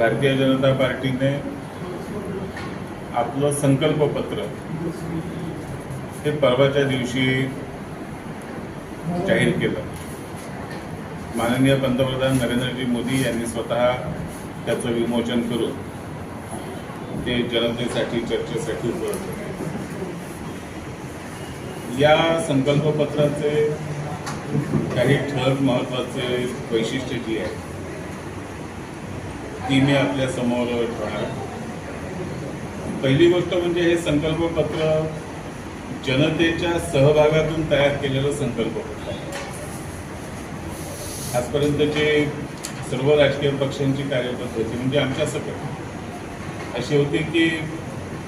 भारतीय जनता पार्टीने आपलं संकल्पपत्र हे परवाच्या दिवशी जाहीर केलं. माननीय पंतप्रधान नरेंद्रजी मोदी यांनी स्वतः त्याचं विमोचन करून ते जनतेसाठी चर्चेसाठी उपलब्ध या संकल्पपत्राचे काही ठळक महत्त्वाचे वैशिष्ट्य जी आहे ती मी आपल्यासमोर ठेवणार. पहिली गोष्ट म्हणजे हे संकल्पपत्र जनतेच्या सहभागातून तयार केलेलं संकल्पपत्र आहे. आजपर्यंतचे सर्व राजकीय पक्षांची कार्यपद्धती म्हणजे आमच्या सकट. अशी होती की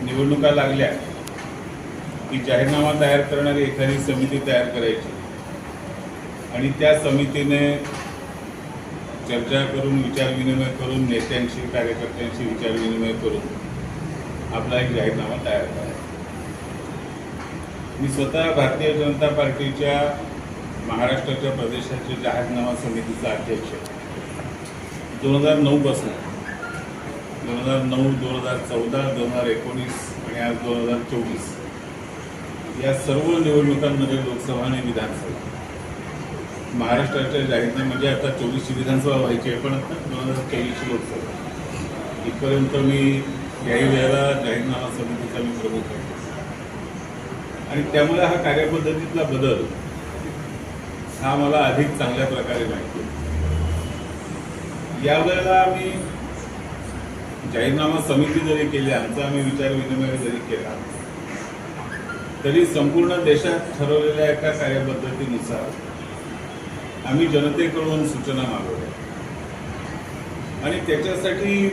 निवडणुका लागल्या की जाहीरनामा तयार करणारी एखादी समिती तयार करायची. आणि त्या समितीने चर्चा करून विचारविनिमय करून नेत्यांशी कार्यकर्त्यांशी विचारविनिमय करून आपला एक जाहीरनामा तयार करा. मी स्वतः भारतीय जनता पार्टीच्या महाराष्ट्राच्या प्रदेशाच्या जाहीरनामा समितीचा अध्यक्ष दोन हजार नऊपासून दोन हजार नऊ दोन हजार चौदा दोन हजार एकोणीस आणि आज दोन हजार चोवीस या सर्व निवडणुकांमध्ये लोकसभा आणि विधानसभा. महाराष्ट्राच्या जाहीरनामे म्हणजे आता चोवीसची विधानसभा व्हायची आहे पण आता दोन हजार चोवीसची लोकसभा इथपर्यंत मी याही वेळेला जाहीरनामा समितीचा मी प्रमुख आहे. आणि त्यामुळे हा कार्यपद्धतीतला बदल हा मला अधिक चांगल्या प्रकारे माहिती यावेळेला आम्ही जाहीरनामा समिती जरी केली आमचा आम्ही विचारविनिमय जरी केला तरी संपूर्ण देशात ठरवलेल्या एका कार्यपद्धतीनुसार आम्ही जनतेकडून सूचना मागवल्या. आणि त्याच्यासाठी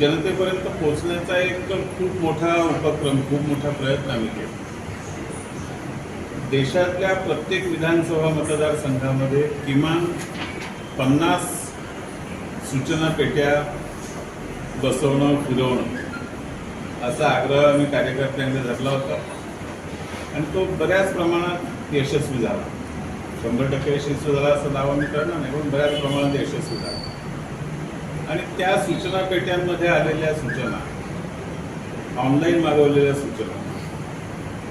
जनतेपर्यंत पोहोचण्याचा एक खूप मोठा उपक्रम खूप मोठा प्रयत्न आम्ही केला. देशातल्या प्रत्येक विधानसभा मतदारसंघामध्ये किमान पन्नास सूचना पेट्या बसवणं फिरवणं असा आग्रह आम्ही कार्यकर्त्यांनी धरला होता. आणि तो बऱ्याच प्रमाणात यशस्वी झाला. शंभर टक्के यशस्वी झाला असं दावा मी करणार नाही पण बऱ्याच प्रमाणात यशस्वी झाला. आणि त्या सूचना पेट्यांमध्ये आलेल्या सूचना ऑनलाईन मागवलेल्या सूचना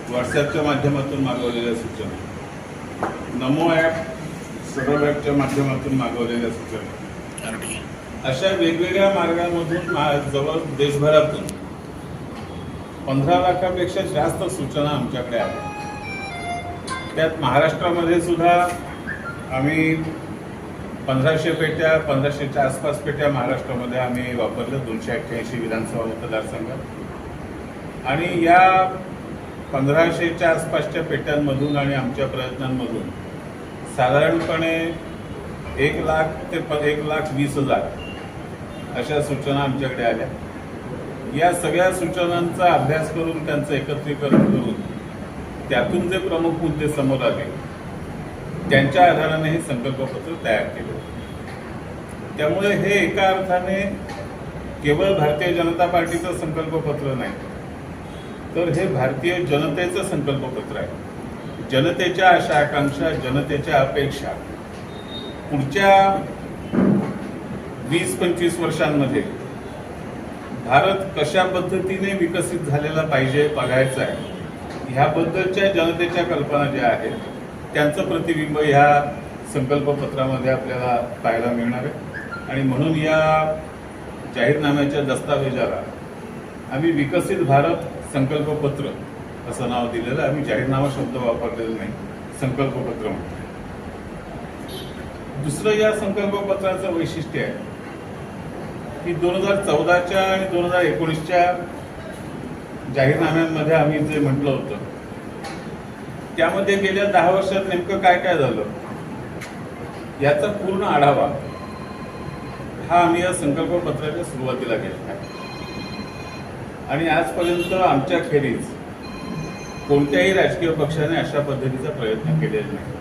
व्हॉट्सॲपच्या माध्यमातून मागवलेल्या सूचना नमो ॲप सरळ ॲपच्या माध्यमातून मागवलेल्या सूचना. अशा वेगवेगळ्या मार्गांमधून जवळ देशभरातून पंधरा लाखापेक्षा जास्त सूचना आमच्याकडे आल्या. त्यात महाराष्ट्रामध्ये सुद्धा आम्ही पंधराशे पेट्या पंधराशेच्या आसपास पेट्या महाराष्ट्रामध्ये आम्ही वापरलं दोनशे अठ्ठ्याऐंशी विधानसभा मतदारसंघात आणि या पंधराशेच्या आसपासच्या पेट्यांमधून आणि आमच्या प्रयत्नांमधून साधारणपणे एक लाख ते प एक लाख वीस हजार अशा सूचना आमच्याकडे आल्या. या सगळ्या सूचनांचा अभ्यास करून त्यांचं एकत्रीकरण करून त्यातून जे प्रमुख मुद्दे समोर आले त्यांच्या आधाराने हे संकल्पपत्र तयार केले. त्यामुळे हे एका अर्थाने केवळ भारतीय जनता पार्टीचं संकल्पपत्र नाही तर हे भारतीय जनतेचं संकल्पपत्र आहे. जनतेच्या आशा आकांक्षा जनतेच्या अपेक्षा पुढच्या वीस पंचवीस वर्षांमध्ये भारत कशा पद्धतीने विकसित झालेला पाहिजे बघायचा आहे. ह्याबद्दलच्या जनतेच्या कल्पना ज्या आहेत त्यांचं प्रतिबिंब ह्या संकल्पपत्रामध्ये आपल्याला पाहायला मिळणार आहे. आणि म्हणून या जाहीरनाम्याच्या दस्तावेजाला आम्ही विकसित भारत संकल्पपत्र असं नाव दिलेलं आम्ही जाहीरनामा शब्द वापरलेला नाही संकल्पपत्र म्हणतो. दुसरं या संकल्पपत्राचं वैशिष्ट्य आहे की दोन हजार चौदाच्या आणि दोन हजार एकोणीसच्या जाहीरनाम्यांमध्ये आम्ही जे म्हटलं होतं त्यामध्ये गेल्या दहा वर्षात नेमकं काय काय झालं? याचा पूर्ण आढावा हा आम्ही या संकल्पपत्राच्या सुरुवातीला घेतला आणि आजपर्यंत आमच्या खेरीज कोणत्याही राजकीय पक्षाने अशा पद्धतीचा प्रयत्न केलेला नाही.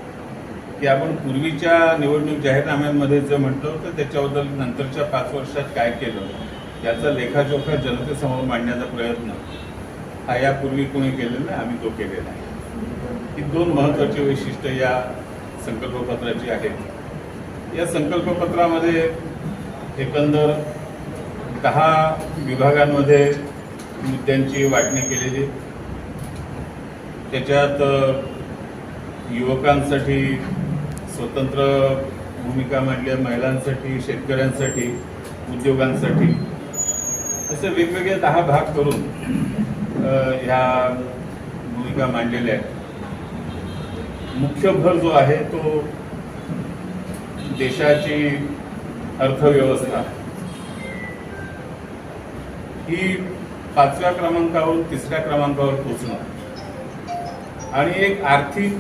की आपण पूर्वीच्या निवडणूक जाहीरनाम्यांमध्ये जे म्हटलं होतं त्याच्याबद्दल नंतरच्या पाच वर्षात काय केलं याचा लेखाजोखा जनतेसमोर मांडण्याचा प्रयत्न हा यापूर्वी कोणी केलेला नाही आम्ही तो केलेला आहे ही दोन महत्त्वाची वैशिष्ट्य या संकल्पपत्राची आहेत. या संकल्पपत्रामध्ये एकंदर दहा विभागांमध्ये मुद्द्यांची वाटणी केलेली त्याच्यात युवकांसाठी स्वतंत्र भूमिका मांडली आहे महिलांसाठी शेतकऱ्यांसाठी उद्योगांसाठी. असे वेगवेगळे दहा भाग करून ह्या भूमिका मांडलेल्या आहेत. मुख्य भर जो आहे तो देशाची अर्थव्यवस्था. ही पाचव्या क्रमांकावरून तिसऱ्या क्रमांकावर पोचणं आणि एक आर्थिक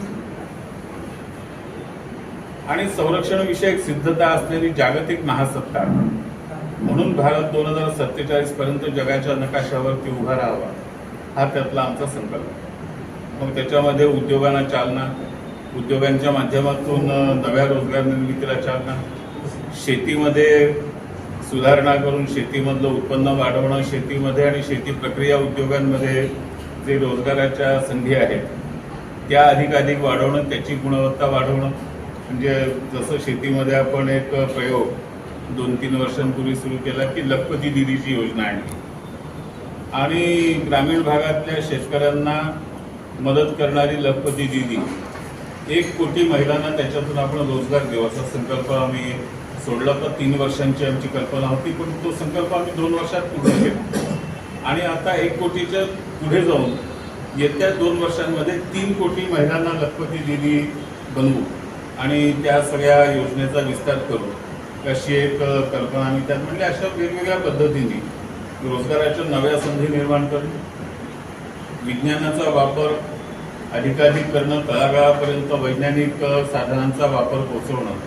आणि संरक्षणविषयक सिद्धता असलेली जागतिक महासत्ता. म्हणून भारत दोन हजार सत्तेचाळीस पर्यंत जगाच्या नकाशावरती उभा राहावा हा त्यातला आमचा संकल्प. आहे. मग त्याच्यामध्ये उद्योगांना चालना उद्योगांच्या माध्यमातून नव्या रोजगार निर्मितीला चालना. शेतीमध्ये सुधारणा करून शेतीमधलं उत्पन्न वाढवणं शेतीमध्ये आणि शेती प्रक्रिया उद्योगांमध्ये जे रोजगाराच्या संधी आहेत त्या अधिकाधिक वाढवणं त्याची गुणवत्ता वाढवणं. म्हणजे जसं शेतीमध्ये आपण एक प्रयोग दोन तीन वर्षांपूर्वी सुरू केला की लखपती दिदीची योजना आणली. आणि ग्रामीण भागातल्या शेतकऱ्यांना मदत करणारी लखपती दिदी. एक कोटी महिलांना त्याच्यातून आपण रोजगार देऊ असा संकल्प आम्ही सोडला तर तीन वर्षांची आमची कल्पना होती पण तो संकल्प आम्ही दोन वर्षात पूर्ण केला. आणि आता एक कोटीच्या पुढे जाऊन येत्या दोन वर्षांमध्ये तीन कोटी महिलांना लखपती दिदी बनवू आणि त्या सगळ्या योजनेचा विस्तार करू. अशी एक कल्पना आम्ही त्यात म्हणजे अशा वेगवेगळ्या पद्धतीने रोजगाराच्या नव्या संधी निर्माण करणं विज्ञानाचा वापर अधिकाधिक करणं तळागाळापर्यंत वैज्ञानिक साधनांचा वापर पोचवणं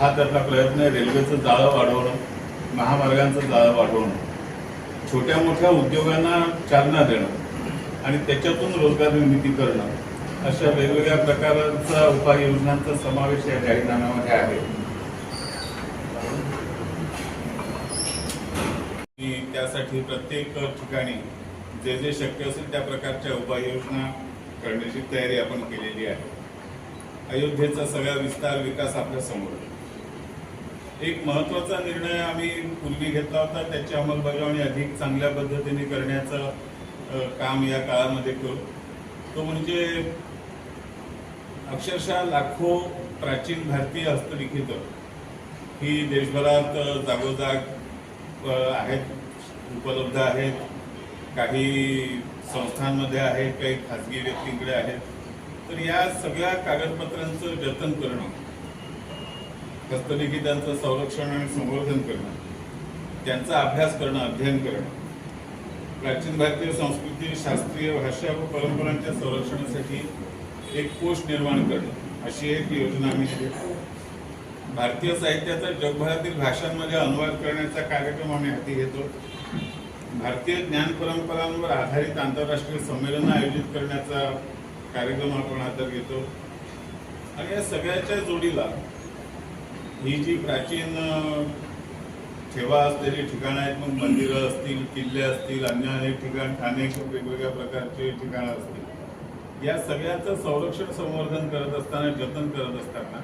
हा त्यातला प्रयत्न आहे. रेल्वेचं जाळं वाढवणं महामार्गांचं जाळं वाढवणं छोट्या मोठ्या उद्योगांना चालना देणं आणि त्याच्यातून रोजगार निर्मिती करणं अशा वेगवेगळ्या प्रकारांचा उपाययोजनांचा समावेश या जाहीरनाम्यामध्ये आहे. त्यासाठी प्रत्येक ठिकाणी जे जे शक्य असेल त्या प्रकारच्या उपाययोजना करण्याची तयारी आपण केलेली आहे. अयोध्येचा सगळा विस्तार विकास आपल्यासमोर एक महत्त्वाचा निर्णय आम्ही पूर्वी घेतला होता त्याची अंमलबजावणी अधिक चांगल्या पद्धतीने करण्याचं काम या काळामध्ये करू. तो म्हणजे अक्षरशः लाखो प्राचीन भारतीय हस्तलिखित ही देशभरात जागोजाग आहेत उपलब्ध आहेत. काही संस्थांमध्ये आहेत काही खाजगी व्यक्तींकडे आहेत. तर या सगळ्या कागदपत्रांचं जतन करणं हस्तलिखितांचं संरक्षण आणि संवर्धन करणं त्यांचा अभ्यास करणं अध्ययन करणं प्राचीन भारतीय संस्कृती शास्त्रीय भाषा व परंपरांच्या संरक्षणासाठी एक कोष निर्माण करणं अशी एक योजना आम्ही भारतीय साहित्याचा जगभरातील भाषांमध्ये अनुवाद करण्याचा कार्यक्रम आम्ही हाती घेतो. भारतीय ज्ञान परंपरांवर आधारित आंतरराष्ट्रीय संमेलन आयोजित करण्याचा कार्यक्रम आपण हातात घेतो. आणि या सगळ्याच्या जोडीला ही जी प्राचीन ठेवा असलेली ठिकाणं आहेत मग मंदिरं असतील किल्ले असतील अन्य अनेक ठिकाण अनेक वेगवेगळ्या प्रकारचे ठिकाणं असतील. या सगळ्याचं संरक्षण संवर्धन करत असताना जतन करत असताना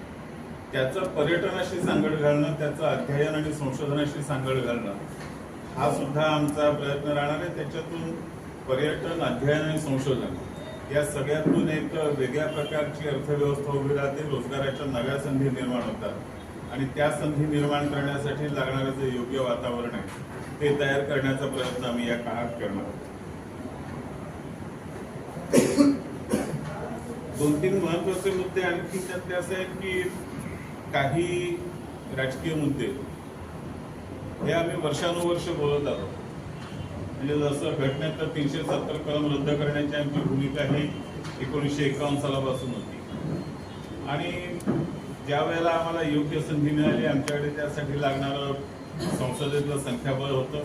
त्याचं पर्यटनाशी सांगड घालणं त्याचं अध्ययन आणि संशोधनाशी सांगड घालणं हा सुद्धा आमचा प्रयत्न राहणार आहे. त्याच्यातून पर्यटन अध्ययन आणि संशोधन या सगळ्यातून एक वेगळ्या प्रकारची अर्थव्यवस्था उभी राहते. रोजगाराच्या नव्या संधी निर्माण होतात. आणि त्या संधी निर्माण करण्यासाठी लागणारं जे योग्य वातावरण आहे ते तयार करण्याचा प्रयत्न आम्ही या काळात करणार आहोत. दोन तीन महत्त्वाचे मुद्दे आणखी त्यातले असे आहेत की काही राजकीय मुद्दे. हे आम्ही वर्षानुवर्ष बोलत आहोत. म्हणजे जसं घटनेत तर तीनशे सत्तर कलम रद्द करण्याची आमची भूमिका ही एकोणीसशे एकावन्न सालापासून होती. आणि ज्या वेळेला आम्हाला योग्य संधी मिळाली आमच्याकडे त्यासाठी लागणारं संसदेतलं संख्याबळ होतं.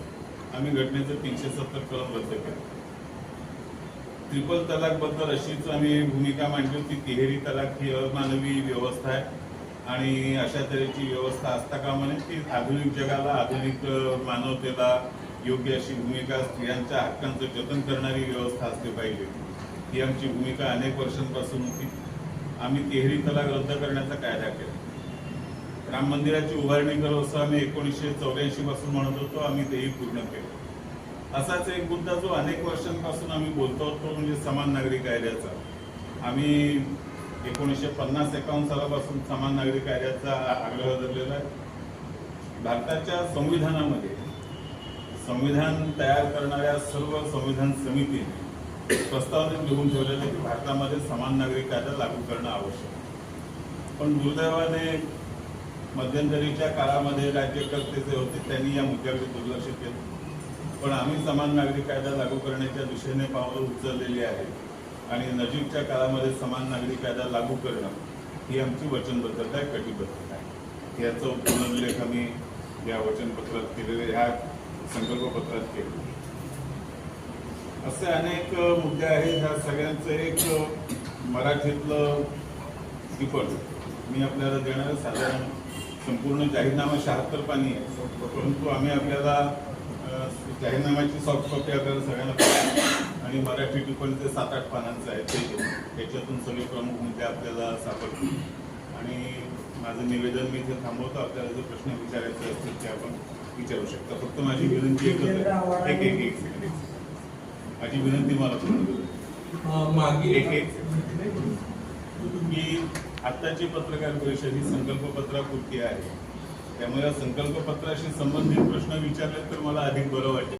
आम्ही घटनेचं तीनशे सत्तर कलम रद्द केलं. ट्रिपल तलाकबद्दल अशीच आम्ही भूमिका मांडली होती. तिहेरी तलाक ही अमानवी व्यवस्था आहे. आणि अशा तऱ्हेची व्यवस्था असता कामा नये. की आधुनिक जगाला आधुनिक मानवतेला योग्य अशी भूमिका स्त्रियांच्या हक्कांचं जतन करणारी व्यवस्था असली पाहिजे. ही आमची भूमिका अनेक वर्षांपासून होती. आम्ही तिहेरी तलाक रद्द करण्याचा कायदा केला. राम मंदिराची उभारणी करू असं आम्ही एकोणीसशे चौऱ्याऐंशी पासून म्हणत होतो आम्ही तेही पूर्ण केलं. असाच एक मुद्दा जो अनेक वर्षांपासून आम्ही बोलतो होतो म्हणजे समान नागरी कायद्याचा. आम्ही एकोणीसशे पन्नास एकावन्न सालापासून समान नागरी कायद्याचा आग्रह धरलेला आहे. भारताच्या संविधानामध्ये संविधान तयार करणाऱ्या सर्व संविधान समितीने प्रस्तावनेत लिहून ठेवलेलं आहे की भारतामध्ये समान नागरी कायदा लागू करणं आवश्यक आहे. पण दुर्दैवाने मध्यंतरीच्या काळामध्ये राज्यकर्ते जे होते त्यांनी या मुद्द्याकडे दुर्लक्ष केलं. पण आम्ही समान नागरी कायदा लागू करण्याच्या दिशेने पावलं उचललेली आहेत. आणि नजीकच्या काळामध्ये समान नागरी कायदा लागू करणं ही आमची वचनबद्धता आहे कटिबद्धता आहे. याचा पुनर्लेख आम्ही या वचनपत्रात केलेले ह्या संकल्पपत्रात केले असे अनेक मुद्दे आहेत ह्या सगळ्यांचं एक मराठीतलं टिपण. मी आपल्याला देणार साधारण संपूर्ण जाहीरनामा शहात्तर पाणी आहे. परंतु आम्ही आपल्याला जाहीरनाम्याची सॉफ्ट कॉपी आपल्याला सगळ्यांना आणि मराठी टिपण ते सात आठ पानांचं आहे. ते. त्याच्यातून सगळे प्रमुख मुद्दे आपल्याला सापडतील. आणि माझं निवेदन मी इथे थांबवतो. आपल्याला जर प्रश्न विचारायचे असतील ते आपण विचारू शकता. फक्त माझी विनंती एकच एक एक एक. माझी विनंती मला पूर्ण एक एक की आत्ताची पत्रकार परिषद ही संकल्पपत्रापुरती आहे. त्यामुळे या संकल्पपत्राशी संबंधित प्रश्न विचारले तर मला अधिक बरं वाटेल.